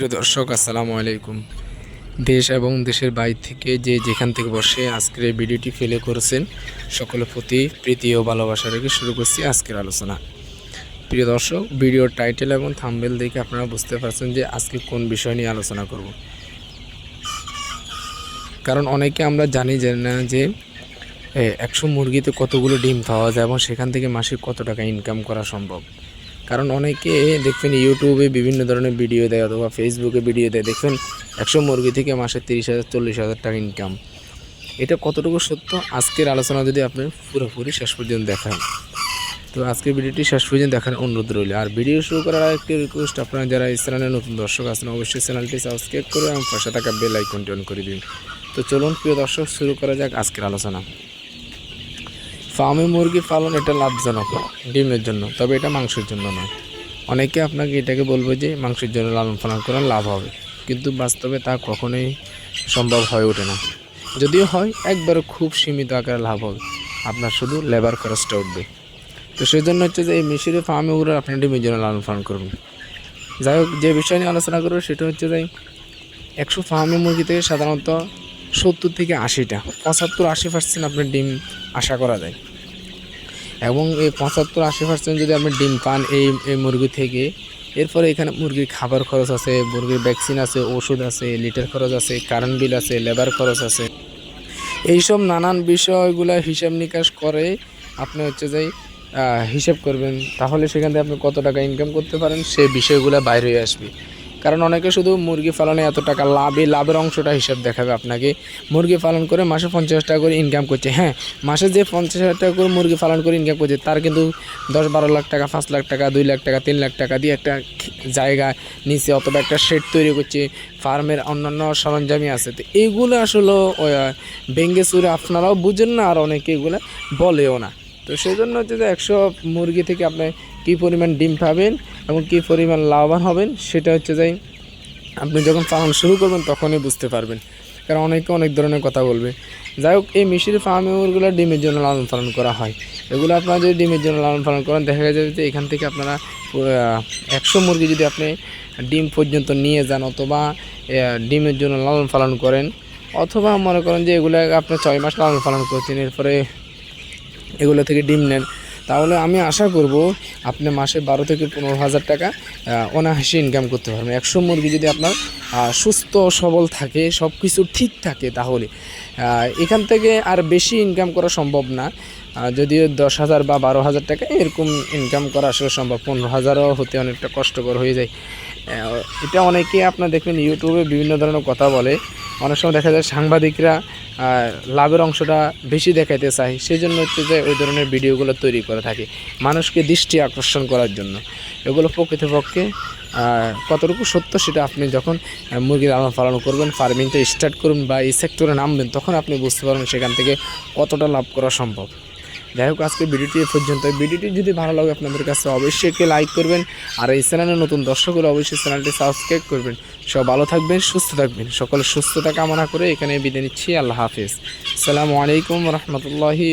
প্রিয় দর্শক, আসসালামু আলাইকুম। দেশ এবং দেশের বাইরে থেকে যে যেখান থেকে বসে আজকের এই ভিডিওটি ফেলে করেছেন, সকলের প্রতি প্রীতি ও ভালোবাসা রেখে শুরু করছি আজকের আলোচনা। প্রিয় দর্শক, ভিডিওর টাইটেল এবং থাম্বেল দেখে আপনারা বুঝতে পারছেন যে আজকে কোন বিষয় নিয়ে আলোচনা করব। কারণ অনেকে আমরা জানি যে না যে একশো মুরগিতে কতগুলো ডিম পাওয়া যায় এবং সেখান থেকে মাসে কত টাকা ইনকাম করা সম্ভব। কারণ অনেকে দেখবেন ইউটিউবে বিভিন্ন ধরনের ভিডিও দেয় অথবা ফেসবুকে ভিডিও দেয়। দেখবেন একশো মুরগি থেকে মাসে তিরিশ হাজার, চল্লিশ হাজার টাকা ইনকাম এটা কতটুকু সত্য? আজকের আলোচনা যদি আপনি পুরোপুরি শেষ পর্যন্ত দেখান, তো আজকের ভিডিওটি শেষ পর্যন্ত দেখার অনুরোধ রইল। আর ভিডিও শুরু করার আরেকটি রিকোয়েস্ট আপনারা যারা এই চ্যানেলের নতুন দর্শক আছেন, অবশ্যই চ্যানেলটি সাবস্ক্রাইব করে এবং পাশে থাকা বেল আইকনটি অন করে দিন। তো চলুন, প্রিয় দর্শক, শুরু করা যাক আজকের আলোচনা। ফার্মে মুরগি পালন এটা লাভজনক ডিমের জন্য, তবে এটা মাংসের জন্য নয়। অনেকে আপনাকে এটাকে বলবে যে মাংসের জন্য লালন পালন করেন লাভ হবে, কিন্তু বাস্তবে তা কখনোই সম্ভব হয়ে ওঠে না। যদিও হয় একবারে খুব সীমিত আকারে লাভ হবে, আপনার শুধু লেবার খরচটা উঠবে। তো সেই জন্য হচ্ছে যে এই মিশরি ফার্মে ওগুলো আপনি ডিমের জন্য লালন পালন করবেন যাই হোক, যে বিষয় নিয়ে আলোচনা করব সেটা হচ্ছে যে একশো ফার্মে মুরগি থেকে সাধারণত সত্তর থেকে আশিটা। পঁচাত্তর, আশি পার্সেন্ট আপনার ডিম আশা করা যায়। এবং এই পঁচাত্তর, আশি পার্সেন্ট যদি আপনি ডিম পান এই এই মুরগি থেকে, এরপরে এখানে মুরগির খাবার খরচ আছে, মুরগির ভ্যাকসিন আছে, ওষুধ আছে, লিটার খরচ আছে কারেন্ট বিল আছে লেবার খরচ আছে। এইসব নানান বিষয়গুলো হিসাব নিকাশ করে আপনি হচ্ছে যে হিসাব করবেন। তাহলে সেখান থেকে আপনি কত টাকা ইনকাম করতে পারেন সেই বিষয়গুলো বাইরে আসবে। কারণ অনেকে শুধু মুরগি পালনে এত টাকা লাভে, লাভের অংশটা হিসাব দেখাবে আপনাকে। মুরগি পালন করে মাসে পঞ্চাশ টাকা করে ইনকাম করছে। হ্যাঁ মাসে যে পঞ্চাশ হাজার টাকা করে মুরগি পালন করে ইনকাম করছে, তার কিন্তু দশ বারো লাখ টাকা, পাঁচ লাখ টাকা, দুই লাখ টাকা, তিন লাখ টাকা দিয়ে একটা জায়গা নিচে অথবা একটা শেড তৈরি করছে, ফার্মের অন্যান্য সরঞ্জামই আছে। তো এইগুলো আসলে ভেঙ্গে চুরে আপনারাও বুঝেন না, আর অনেকে এগুলো বলেও না। তো সেই জন্য হচ্ছে যে একশো মুরগি থেকে আপনি কী পরিমাণ ডিম পাবেন এবং কী পরিমাণ লাভবান হবেন, সেটা হচ্ছে যে আপনি যখন পালন শুরু করবেন তখনই বুঝতে পারবেন। কারণ অনেকে অনেক ধরনের কথা বলবে। যাই হোক, এই মিশির ফার্মে ওগুলো ডিমের জন্য লালন পালন করা হয়। এগুলো আপনারা যদি ডিমের জন্য লালন পালন করেন, দেখা যাবে যে এখান থেকে আপনারা একশো মুরগি যদি আপনি ডিম পর্যন্ত নিয়ে যান অথবা ডিমের জন্য লালন পালন করেন, অথবা মনে করেন যে এগুলো আপনার ছয় মাস লালন পালন করছেন, এরপরে এগুলো থেকে ডিম নেন। তাহলে আমি আশা করব আপনি মাসে বারো থেকে পনেরো হাজার টাকা আহ, অনায়াসে ইনকাম করতে পারবেন। একশো মুরগি যদি আপনার সুস্থ সবল থাকে সব কিছু ঠিক থাকে তাহলে এখান থেকে আর বেশি ইনকাম করা সম্ভব না। যদিও দশ হাজার বা বারো হাজার টাকা এরকম ইনকাম করা আসলে সম্ভব। পনেরো হাজারও হতে অনেকটা কষ্টকর হয়ে যায়। এটা অনেকে আপনার দেখবেন ইউটিউবে বিভিন্ন ধরনের কথা বলে। অনেক সময় দেখা যায় সাংবাদিকরা লাভের অংশটা বেশি দেখাইতে চায়। সেই জন্য হচ্ছে যে ওই ধরনের ভিডিওগুলো তৈরি করে থাকে। মানুষকে দৃষ্টি আকর্ষণ করার জন্য। এগুলো প্রকৃতপক্ষে কতটুকু সত্য সেটা আপনি যখন মুরগি লালন পালন করবেন ফার্মিংটা স্টার্ট করুন বা এই সেক্টরে নামবেন, তখন আপনি বুঝতে পারবেন সেখান থেকে কতটা লাভ করা সম্ভব। যাই হোক, আজকে ভিডিওটি পর্যন্ত ভিডিওটি যদি ভালো লাগে আপনাদের কাছে, অবশ্যই একে লাইক করবেন। আর এই চ্যানেলে নতুন দর্শক হলে অবশ্যই চ্যানেলটি সাবস্ক্রাইব করবেন। সব ভালো থাকবেন, সুস্থ থাকবেন। সকলে সুস্থতা কামনা করে এখানে বিদায় নিচ্ছি। আল্লাহ হাফিজ। আসসালামু আলাইকুম রহমতুল্লাহি